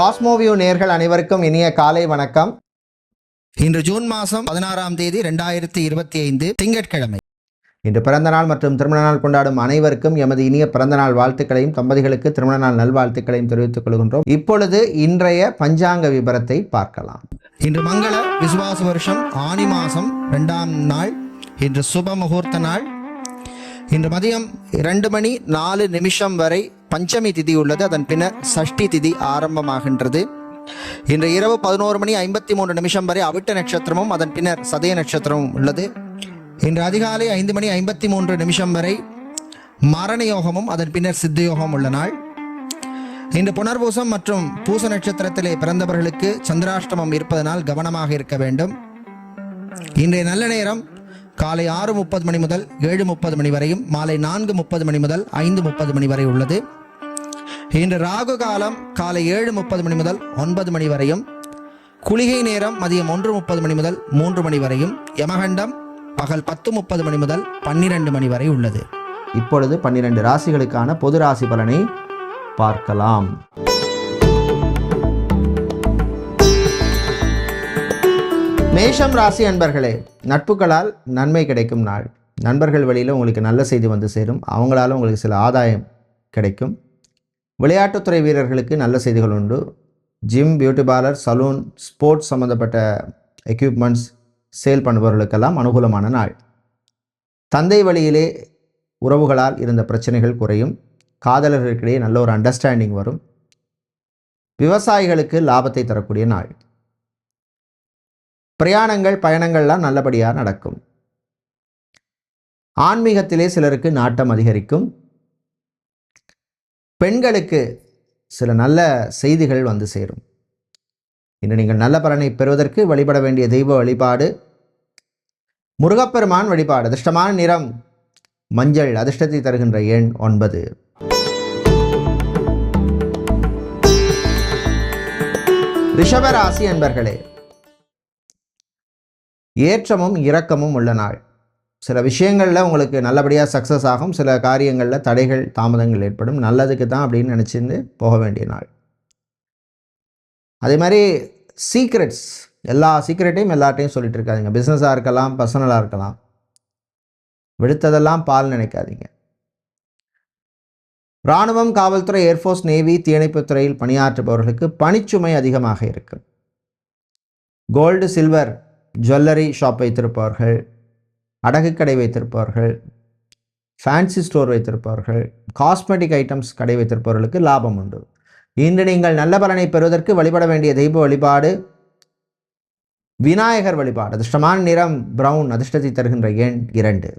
Cosmoview நேர்கள் அனைவருக்கும் இனிய காலை வணக்கம். இன்று ஜூன் மாதம் பதினாறாம் தேதி ரெண்டாயிரத்தி இருபத்தி ஐந்து திங்கட்கிழமை. இன்று பிறந்தநாள் மற்றும் திருமண நாள் கொண்டாடும் அனைவருக்கும் எமது இனிய பிறந்தநாள் வாழ்த்துக்களையும் தம்பதிகளுக்கு திருமண நாள் நல்வாழ்த்துக்களையும் தெரிவித்துக் கொள்கின்றோம். இப்பொழுது இன்றைய பஞ்சாங்க விபரத்தை பார்க்கலாம். இன்று மங்கள விசுவாச வருஷம் ஆனி மாதம் ரெண்டாம் நாள் இன்று சுப முகூர்த்த நாள். இன்று மதியம் இரண்டு மணி நாலு நிமிஷம் வரை பஞ்சமி திதி உள்ளது. அதன் பின்னர் சஷ்டி திதி ஆரம்பமாகின்றது. இன்று இரவு பதினோரு மணி ஐம்பத்தி மூன்று நிமிஷம் வரை அவிட்ட நட்சத்திரமும் அதன் பின்னர் சதய நட்சத்திரமும் உள்ளது. இன்று அதிகாலை ஐந்து மணி ஐம்பத்தி மூன்று நிமிஷம் வரை மரண யோகமும் அதன் பின்னர் சித்த யோகம் உள்ள நாள். இன்று புனர்பூசம் மற்றும் பூச நட்சத்திரத்திலே பிறந்தவர்களுக்கு சந்திராஷ்டமம் இருப்பதனால் கவனமாக இருக்க வேண்டும். இன்றைய நல்ல நேரம் காலை ஆறு முப்பது மணி முதல் ஏழு முப்பது மணி வரையும் மாலை நான்கு முப்பது மணி முதல் ஐந்து முப்பது மணி வரை உள்ளது. இன்று ராகு காலம் காலை ஏழு முப்பது மணி முதல் ஒன்பது மணி வரையும். குளிகை நேரம் மதியம் ஒன்று முப்பது மணி முதல் மூன்று மணி வரையும். யமகண்டம் பகல் பத்து முப்பது மணி முதல் பன்னிரண்டு மணி வரை உள்ளது. இப்பொழுது பன்னிரண்டு ராசிகளுக்கான பொது ராசி பலனை பார்க்கலாம். மேஷம் ராசி அன்பர்களே நட்புகளால் நன்மை கிடைக்கும் நாள். நண்பர்கள் வழியில் உங்களுக்கு நல்ல செய்தி வந்து சேரும். அவங்களால உங்களுக்கு சில ஆதாயம் கிடைக்கும். விளையாட்டுத்துறை வீரர்களுக்கு நல்ல செய்திகள் உண்டு. Gym beauty parlour salon sports சம்மந்தப்பட்ட எக்யூப்மெண்ட்ஸ் சேல் பண்ணுபவர்களுக்கெல்லாம் அனுகூலமான நாள். தந்தை வழியிலே உறவுகளால் இருந்த பிரச்சனைகள் குறையும். காதலர்களுக்கிடையே நல்ல ஒரு அண்டர்ஸ்டாண்டிங் வரும். விவசாயிகளுக்கு லாபத்தை தரக்கூடிய நாள். பிரயாணங்கள் பயணங்கள்லாம் நல்லபடியாக நடக்கும். ஆன்மீகத்திலே சிலருக்கு நாட்டம் அதிகரிக்கும். பெண்களுக்கு சில நல்ல செய்திகள் வந்து சேரும். இன்று நீங்கள் நல்ல பலனை பெறுவதற்கு வழிபட வேண்டிய தெய்வ வழிபாடு முருகப்பெருமான் வழிபாடு அதிர்ஷ்டமான நிறம் மஞ்சள் அதிர்ஷ்டத்தை தருகின்ற எண் ஒன்பது. ரிஷபராசி என்பர்களே ஏற்றமும் இரக்கமும் உள்ள நாள். சில விஷயங்களில் உங்களுக்கு நல்லபடியாக சக்ஸஸ் ஆகும். சில காரியங்களில் தடைகள் தாமதங்கள் ஏற்படும். நல்லதுக்கு தான் அப்படின்னு நினச்சிருந்து போக வேண்டிய நாள். அதே மாதிரி சீக்ரெட்ஸ் எல்லா சீக்ரெட்டையும் எல்லார்ட்டையும் சொல்லிட்டு இருக்காதீங்க. பிஸ்னஸாக இருக்கலாம் பர்சனலாக இருக்கலாம். விடுத்ததெல்லாம் பால் நினைக்காதீங்க. இராணுவம் காவல்துறை ஏர்ஃபோர்ஸ் நேவி தீயணைப்புத் துறையில் பணியாற்றுபவர்களுக்கு பணிச்சுமை அதிகமாக இருக்கும். கோல்டு சில்வர் ஜுவல்லரி ஷாப் வைத்திருப்பவர்கள் அடகு கடை வைத்திருப்பவர்கள் ஃபேன்சி ஸ்டோர் வைத்திருப்பவர்கள் காஸ்மெட்டிக் ஐட்டம்ஸ் கடை வைத்திருப்பவர்களுக்கு லாபம் உண்டு. இன்று நீங்கள் நல்ல பலனை பெறுவதற்கு வழிபட வேண்டிய தெய்வ வழிபாடு விநாயகர் வழிபாடு அதிர்ஷ்டமான நிறம் பிரவுன் அதிர்ஷ்டத்தை தருகின்ற எண் இரண்டு.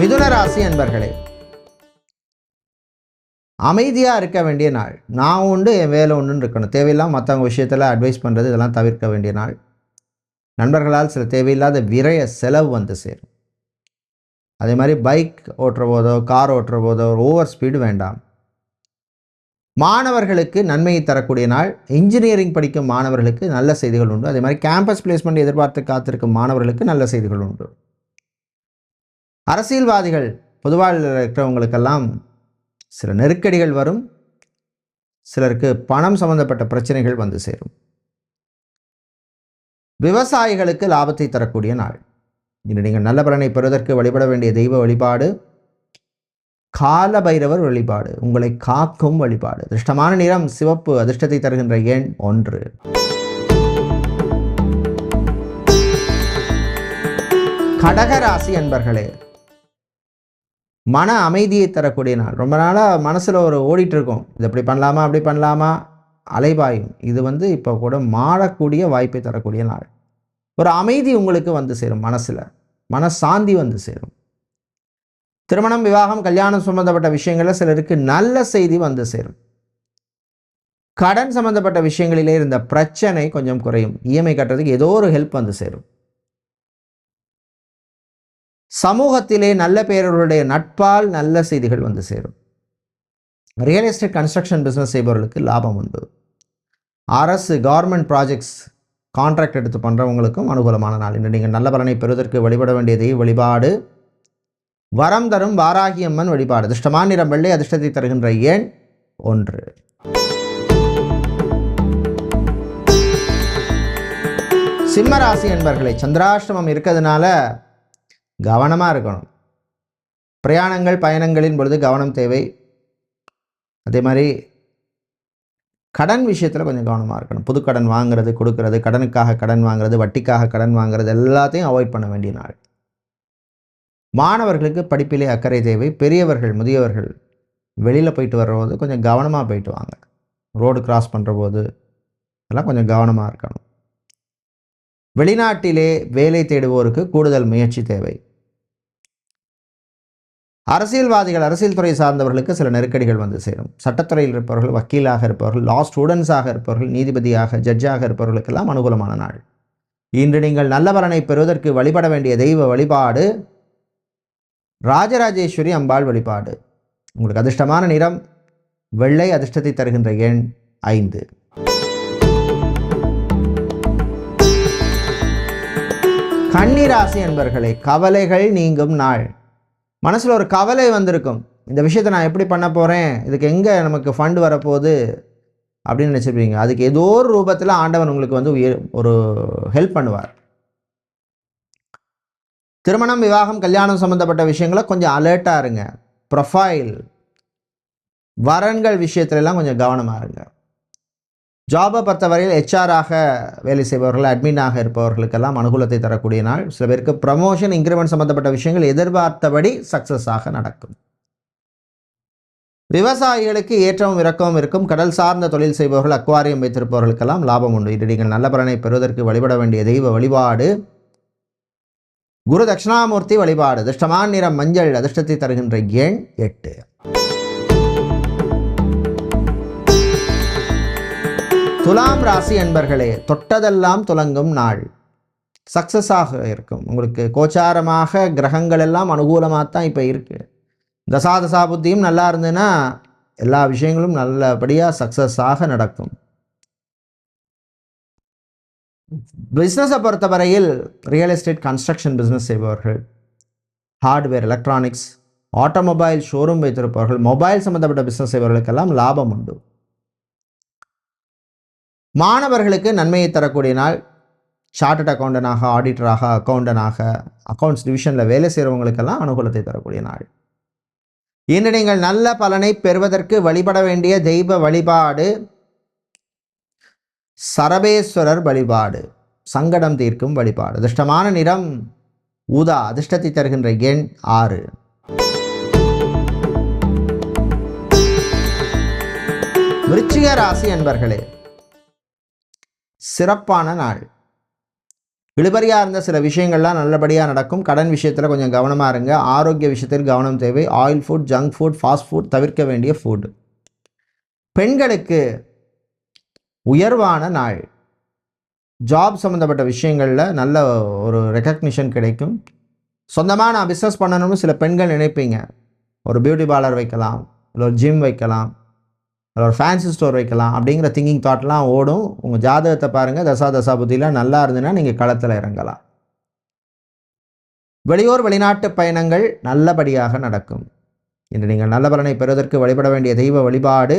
மிதுன ராசி அன்பர்களே அமைதியாக இருக்க வேண்டிய நாள். நான் உண்டு என் வேலை ஒன்றுன்னு இருக்கணும். தேவையில்லாம மற்றவங்க விஷயத்தில் அட்வைஸ் பண்ணுறது இதெல்லாம் தவிர்க்க வேண்டிய நாள். நண்பர்களால் சில தேவையில்லாத விரைய செலவு வந்து சேரும். அதே மாதிரி பைக் ஓட்டுற போதோ கார் ஓட்டுற போதோ ஓவர் ஸ்பீடு வேண்டாம். மாணவர்களுக்கு நன்மையை தரக்கூடிய நாள். இன்ஜினியரிங் படிக்கும் மாணவர்களுக்கு நல்ல செய்திகள் உண்டு. அதே மாதிரி கேம்பஸ் பிளேஸ்மெண்ட் எதிர்பார்த்து காத்திருக்கும் மாணவர்களுக்கு நல்ல செய்திகள் உண்டு. அரசியல்வாதிகள் பொதுவாக இருக்கிறவங்களுக்கெல்லாம் சில நெருக்கடிகள் வரும். சிலருக்கு பணம் சம்பந்தப்பட்ட பிரச்சனைகள் வந்து சேரும். விவசாயிகளுக்கு லாபத்தை தரக்கூடிய நாள். இன்று நீங்கள் நல்ல பலனை பெறுவதற்கு வழிபட வேண்டிய தெய்வ வழிபாடு கால பைரவர் வழிபாடு உங்களை காக்கும் வழிபாடு. அதிர்ஷ்டமான நிறம் சிவப்பு அதிர்ஷ்டத்தை தருகின்ற எண் ஒன்று. கடகராசி அன்பர்களே மன அமைதியை தரக்கூடிய நாள். ரொம்ப நாளாக மனசில் ஒரு ஓடிட்டு இருக்கும் இது இப்படி பண்ணலாமா அப்படி பண்ணலாமா? அலைபாயும். இது வந்து இப்போ கூட மாறக்கூடிய வாய்ப்பை தரக்கூடிய நாள். ஒரு அமைதி உங்களுக்கு வந்து சேரும் மனசில். மனசாந்தி வந்து சேரும். திருமணம் விவாகம் கல்யாணம் சம்பந்தப்பட்ட விஷயங்களில் சிலருக்கு நல்ல செய்தி வந்து சேரும். கடன் சம்பந்தப்பட்ட விஷயங்களிலே இருந்த பிரச்சனை கொஞ்சம் குறையும். இஎம்ஐ கட்டுறதுக்கு ஏதோ ஒரு ஹெல்ப் வந்து சேரும். சமூகத்திலே நல்ல பேரவர்களுடைய நட்பால் நல்ல செய்திகள் வந்து சேரும். ரியல் எஸ்டேட் கன்ஸ்ட்ரக்ஷன் பிஸ்னஸ் செய்பவர்களுக்கு லாபம் உண்டு. அரசு கவர்மெண்ட் ப்ராஜெக்ட்ஸ் கான்ட்ராக்ட் எடுத்து பண்ணுறவங்களுக்கும் அனுகூலமான நாள் இன்று. நீங்கள் நல்ல பலனை பெறுவதற்கு வழிபட வேண்டியதை வழிபாடு. வரம் தரும் வாராகியம்மன் வழிபாடு. அதிர்ஷ்டமான நிறம் வெள்ளை அதிர்ஷ்டத்தை தருகின்ற எண் ஒன்று. சிம்மராசி என்பர்களை சந்திராஷ்டமம் இருக்கிறதுனால கவனமாக இருக்கணும். பிரயாணங்கள் பயணங்களின் பொழுது கவனம் தேவை. அதே மாதிரி கடன் விஷயத்தில் கொஞ்சம் கவனமாக இருக்கணும். புது கடன் வாங்குறது கொடுக்கறது கடனுக்காக கடன் வாங்குறது வட்டிக்காக கடன் வாங்குறது எல்லாத்தையும் அவாய்ட் பண்ண வேண்டிய நாள். மாணவர்களுக்கு படிப்பிலே அக்கறை தேவை. பெரியவர்கள் முதியவர்கள் வெளியில் போயிட்டு வர்றபோது கொஞ்சம் கவனமாக போயிட்டு வாங்க. ரோடு கிராஸ் பண்ணுற போது எல்லாம் கொஞ்சம் கவனமாக இருக்கணும். வெளிநாட்டிலே வேலை தேடுவோருக்கு கூடுதல் முயற்சி தேவை. அரசியல்வாதிகள் அரசியல் துறை சார்ந்தவர்களுக்கு சில நெருக்கடிகள் வந்து சேரும். சட்டத்துறையில் இருப்பவர்கள் வக்கீலாக இருப்பவர்கள் லா ஸ்டூடெண்ட்ஸாக இருப்பவர்கள் நீதிபதியாக ஜட்ஜாக இருப்பவர்களுக்கெல்லாம் அனுகூலமான நாள். இன்று நீங்கள் நல்ல பலனை பெறுவதற்கு வழிபட வேண்டிய தெய்வ வழிபாடு ராஜராஜேஸ்வரி அம்பாள் வழிபாடு. உங்களுக்கு அதிர்ஷ்டமான நிறம் வெள்ளை அதிர்ஷ்டத்தை தருகின்ற எண் ஐந்து. கன்னிராசி என்பர்களே கவலைகள் நீங்கும் நாள். மனசில் ஒரு கவலை வந்திருக்கும். இந்த விஷயத்தை நான் எப்படி பண்ண போகிறேன் இதுக்கு எங்கே நமக்கு ஃபண்ட் வரப்போகுது? அப்படின்னு நினச்சிருப்பீங்க. அதுக்கு ஏதோ ஒரு ரூபத்தில் ஆண்டவன் உங்களுக்கு வந்து உயர் ஒரு ஹெல்ப் பண்ணுவார். திருமணம் விவாகம் கல்யாணம் சம்மந்தப்பட்ட விஷயங்களை கொஞ்சம் அலர்ட்டாக இருங்க. ப்ரொஃபைல் வரன்கள் விஷயத்துலலாம் கொஞ்சம் கவனமாக இருங்க. ஜாபை பொறுத்தவரையில் ஹெச்ஆராக வேலை செய்பவர்கள் அட்மினாக இருப்பவர்களுக்கெல்லாம் அனுகூலத்தை தரக்கூடிய நாள். சில பேருக்கு ப்ரமோஷன் இன்க்ரிமெண்ட் சம்மந்தப்பட்ட விஷயங்கள் எதிர்பார்த்தபடி சக்ஸஸாக நடக்கும். விவசாயிகளுக்கு ஏற்றமும் இறக்கமும் இருக்கும். கடல் சார்ந்த தொழில் செய்பவர்கள் அக்வாரியம் வைத்திருப்பவர்களுக்கெல்லாம் லாபம் உண்டு. இது நீங்கள் நல்ல பலனை பெறுவதற்கு வழிபட வேண்டிய தெய்வ வழிபாடு. குரு தட்சிணாமூர்த்தி வழிபாடு. அதிர்ஷ்டமான நிறம் மஞ்சள் அதிர்ஷ்டத்தை தருகின்ற எண் எட்டு. துலாம் ராசி என்பர்களே தொட்டதெல்லாம் துலங்கும் நாள். சக்ஸஸாக இருக்கும். உங்களுக்கு கோச்சாரமாக கிரகங்கள் எல்லாம் அனுகூலமாக தான் இப்போ இருக்குது தசா தசா புத்தியும் நல்லா இருந்ததுன்னா எல்லா விஷயங்களும் நல்லபடியாக சக்ஸஸாக நடக்கும். பிஸ்னஸை பொறுத்தவரையில் ரியல் எஸ்டேட் கன்ஸ்ட்ரக்ஷன் பிஸ்னஸ் செய்பவர்கள் ஹார்ட்வேர் எலக்ட்ரானிக்ஸ் ஆட்டோமொபைல் ஷோரூம் வைத்திருப்பவர்கள் மொபைல் சம்மந்தப்பட்ட பிஸ்னஸ் செய்பவர்களுக்கெல்லாம் லாபம் உண்டு. மாணவர்களுக்கு நன்மையை தரக்கூடிய நாள் சார்ட்டட் அக்கௌண்டனாக ஆடிட்டராக அக்கௌண்டனாக அக்கௌண்ட்ஸ் டிவிஷனில் வேலை செய்கிறவங்களுக்கெல்லாம் அனுகூலத்தை தரக்கூடிய நாள். இன்று நீங்கள் நல்ல பலனை பெறுவதற்கு வழிபட வேண்டிய தெய்வ வழிபாடு சரபேஸ்வரர் வழிபாடு சங்கடம் தீர்க்கும் வழிபாடு. அதிர்ஷ்டமான நிறம் ஊதா அதிர்ஷ்டத்தை தருகின்ற எண் ஆறு. விருச்சிக ராசி அன்பர்களே சிறப்பான நாள். இழுபறியாக இருந்த சில விஷயங்கள்லாம் நல்லபடியாக நடக்கும். கடன் விஷயத்தில் கொஞ்சம் கவனமாக இருங்க. ஆரோக்கிய விஷயத்தில் கவனம் தேவை. Oil food junk food fast food தவிர்க்க வேண்டிய ஃபுட் பெண்களுக்கு உயர்வான நாள். ஜாப் சம்மந்தப்பட்ட விஷயங்களில் நல்ல ஒரு ரெக்கக்னிஷன் கிடைக்கும். சொந்தமாக நான் பிஸ்னஸ் பண்ணணும்னு சில பெண்கள் நினைப்பீங்க. ஒரு பியூட்டி பார்லர் வைக்கலாம். இல்லை ஒரு ஜிம் வைக்கலாம். அதில் ஒரு ஃபேன்சி ஸ்டோர் வைக்கலாம் அப்படிங்கிற திங்கிங் தாட்லாம் ஓடும். உங்கள் ஜாதகத்தை பாருங்கள் தசா தசா புத்திலாம் நல்லா இருந்ததுன்னா நீங்கள் களத்தில் இறங்கலாம். வெளியூர் வெளிநாட்டு பயணங்கள் நல்லபடியாக நடக்கும். இன்று நீங்கள் நல்ல பலனை பெறுவதற்கு வழிபட வேண்டிய தெய்வ வழிபாடு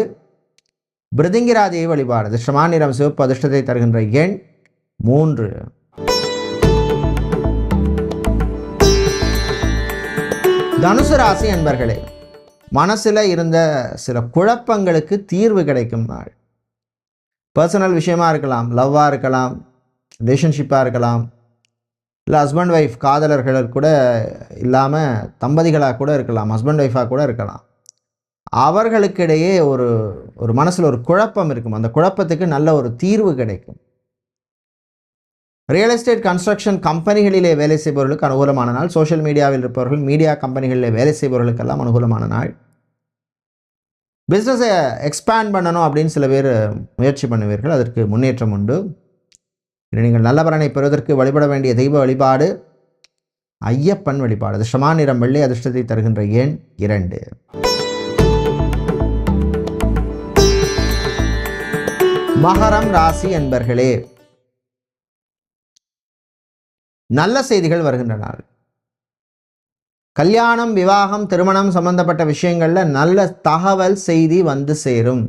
பிருதிங்கிரா தெய்வ வழிபாடு அதிர்ஷ்டமான நிறம் சிவப்பு அதிர்ஷ்டத்தை தருகின்ற எண் மூன்று. தனுசு ராசி அன்பர்களே மனசில் இருந்த சில குழப்பங்களுக்கு தீர்வு கிடைக்கும் நாள். பர்சனல் விஷயமாக இருக்கலாம் லவ்வாக இருக்கலாம் ரிலேஷன்ஷிப்பாக இருக்கலாம் இல்லை ஹஸ்பண்ட் ஒய்ஃப் காதலர்கள் கூட இல்லாமல் தம்பதிகளாக கூட இருக்கலாம் ஹஸ்பண்ட் ஒய்ஃபாக கூட இருக்கலாம். அவர்களுக்கிடையே ஒரு ஒரு மனசில் ஒரு குழப்பம் இருக்கும். அந்த குழப்பத்துக்கு நல்ல ஒரு தீர்வு கிடைக்கும். ரியல் எஸ்டேட் கன்ஸ்ட்ரக்ஷன் கம்பெனிகளிலே வேலை செய்பவர்களுக்கு அனுகூலமான நாள். சோஷியல் மீடியாவில் இருப்பவர்கள் மீடியா கம்பெனிகளில் வேலை செய்பவர்களுக்கெல்லாம் அனுகூலமான நாள். பிஸ்னஸை எக்ஸ்பேண்ட் பண்ணணும் அப்படின்னு சில பேர் முயற்சி பண்ணுவீர்கள். அதற்கு முன்னேற்றம் உண்டு. நீங்கள் நல்ல பலனை பெறுவதற்கு வழிபட வேண்டிய தெய்வ வழிபாடு ஐயப்பன் வழிபாடு. அதிர்ஷ்டமா நிறம் வெள்ளி அதிர்ஷ்டத்தை தருகின்ற எண் இரண்டு. மகரம் ராசி என்பர்களே நல்ல செய்திகள் வருகின்ற நாள் கல்யாணம் விவாகம் திருமணம் சம்பந்தப்பட்ட விஷயங்களில் நல்ல தகவல் செய்தி வந்து சேரும்.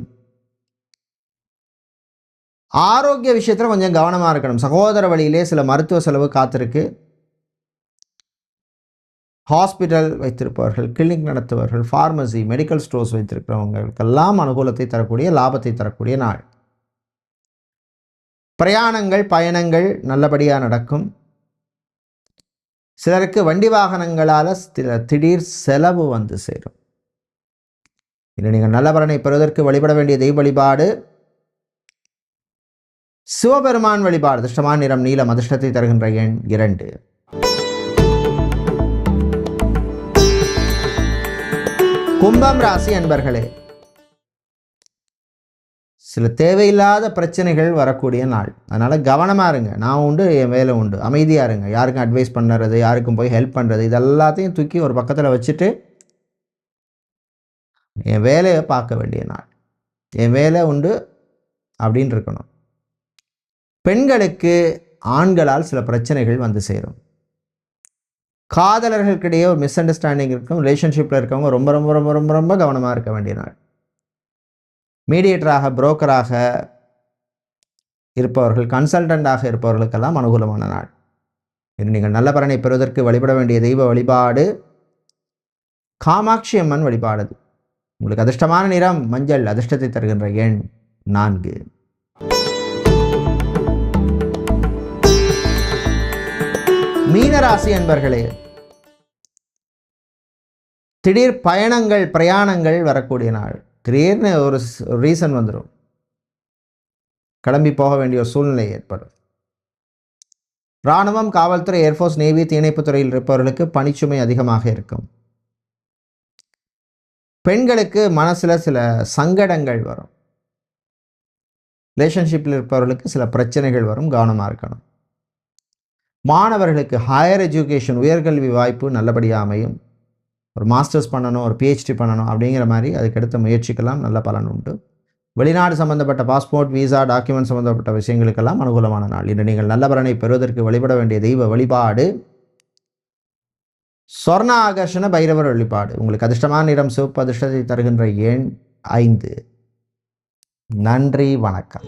ஆரோக்கிய விஷயத்தில் கொஞ்சம் கவனமாக இருக்கணும். சகோதர வழியிலே சில மருத்துவ செலவு காத்திருக்கு. ஹாஸ்பிட்டல் வைத்திருப்பவர்கள் கிளினிக் நடத்துபவர்கள் ஃபார்மசி மெடிக்கல் ஸ்டோர்ஸ் வைத்திருக்கிறவங்களுக்கெல்லாம் அனுகூலத்தை தரக்கூடிய லாபத்தை தரக்கூடிய நாள். பிரயாணங்கள் பயணங்கள் நல்லபடியாக நடக்கும். சிலருக்கு வண்டி வாகனங்களால் திடீர் செலவு வந்து சேரும். இன்று நீங்கள் நல்லவரனை பெறுவதற்கு வழிபட வேண்டிய தெய்வ வழிபாடு. சிவபெருமான் வழிபாடு அதிர்ஷ்டமான நிறம் நீலம் அதிர்ஷ்டத்தை தருகின்ற எண் இரண்டு. கும்பம் ராசி அன்பர்களே சில தேவையில்லாத பிரச்சனைகள் வரக்கூடிய நாள். அதனால் கவனமாக இருங்க. நான் உண்டு என் வேலை உண்டு. அமைதியாக இருங்க. யாருக்கும் அட்வைஸ் பண்ணுறது யாருக்கும் போய் ஹெல்ப் பண்ணுறது இதெல்லாத்தையும் தூக்கி ஒரு பக்கத்தில் வச்சுட்டு என் வேலையை பார்க்க வேண்டிய நாள். என் வேலை உண்டு அப்படின்னு இருக்கணும். பெண்களுக்கு ஆண்களால் சில பிரச்சனைகள் வந்து சேரும். காதலர்களுக்கிடையே ஒரு மிஸ் அண்டர்ஸ்டாண்டிங் இருக்கும். ரிலேஷன்ஷிப்பில் இருக்கவங்க ரொம்ப ரொம்ப ரொம்ப ரொம்ப ரொம்ப கவனமாக இருக்க வேண்டிய நாள். மீடியேட்டராக புரோக்கராக இருப்பவர்கள் கன்சல்டண்டாக இருப்பவர்களுக்கெல்லாம் அனுகூலமான நாள். இன்று நீங்கள் நல்ல பலனை பெறுவதற்கு வழிபட வேண்டிய தெய்வ வழிபாடு காமாட்சி அம்மன் வழிபாடு உங்களுக்கு அதிர்ஷ்டமான நிறம் மஞ்சள் அதிர்ஷ்டத்தை தருகின்ற எண் நான்கு. மீனராசி அன்பர்களே திடீர் பயணங்கள் பிரயாணங்கள் வரக்கூடிய நாள். திடீர்னு ஒரு ரீசன் வந்துடும் கிளம்பி போக வேண்டிய ஒரு சூழ்நிலை ஏற்படும். இராணுவம் காவல்துறை ஏர்ஃபோர்ஸ் நேவி தீயணைப்புத் துறையில் இருப்பவர்களுக்கு பணிச்சுமை அதிகமாக இருக்கும். பெண்களுக்கு மனசில் சில சங்கடங்கள் வரும். ரிலேஷன்ஷிப்பில் இருப்பவர்களுக்கு சில பிரச்சனைகள் வரும் கவனமாக இருக்கணும். மாணவர்களுக்கு ஹையர் எஜுகேஷன் உயர்கல்வி வாய்ப்பு நல்லபடியாக அமையும். ஒரு மாஸ்டர்ஸ் பண்ணணும் ஒரு பிஹெச்டி பண்ணணும் அப்படிங்கிற மாதிரி அதுக்கடுத்த முயற்சிக்கெல்லாம் நல்ல பலன் உண்டு. வெளிநாடு சம்பந்தப்பட்ட பாஸ்போர்ட் விசா டாக்குமெண்ட் சம்பந்தப்பட்ட விஷயங்களுக்கெல்லாம் அனுகூலமான நாள். இன்று நீங்கள் நல்ல பலனை பெறுவதற்கு வழிபட வேண்டிய தெய்வ வழிபாடு. சொர்ண ஆகர்ஷண பைரவர் வழிபாடு. உங்களுக்கு அதிர்ஷ்டமான நிறம் சிவப்பு அதிர்ஷ்டத்தை தருகின்ற எண் ஐந்து. நன்றி வணக்கம்.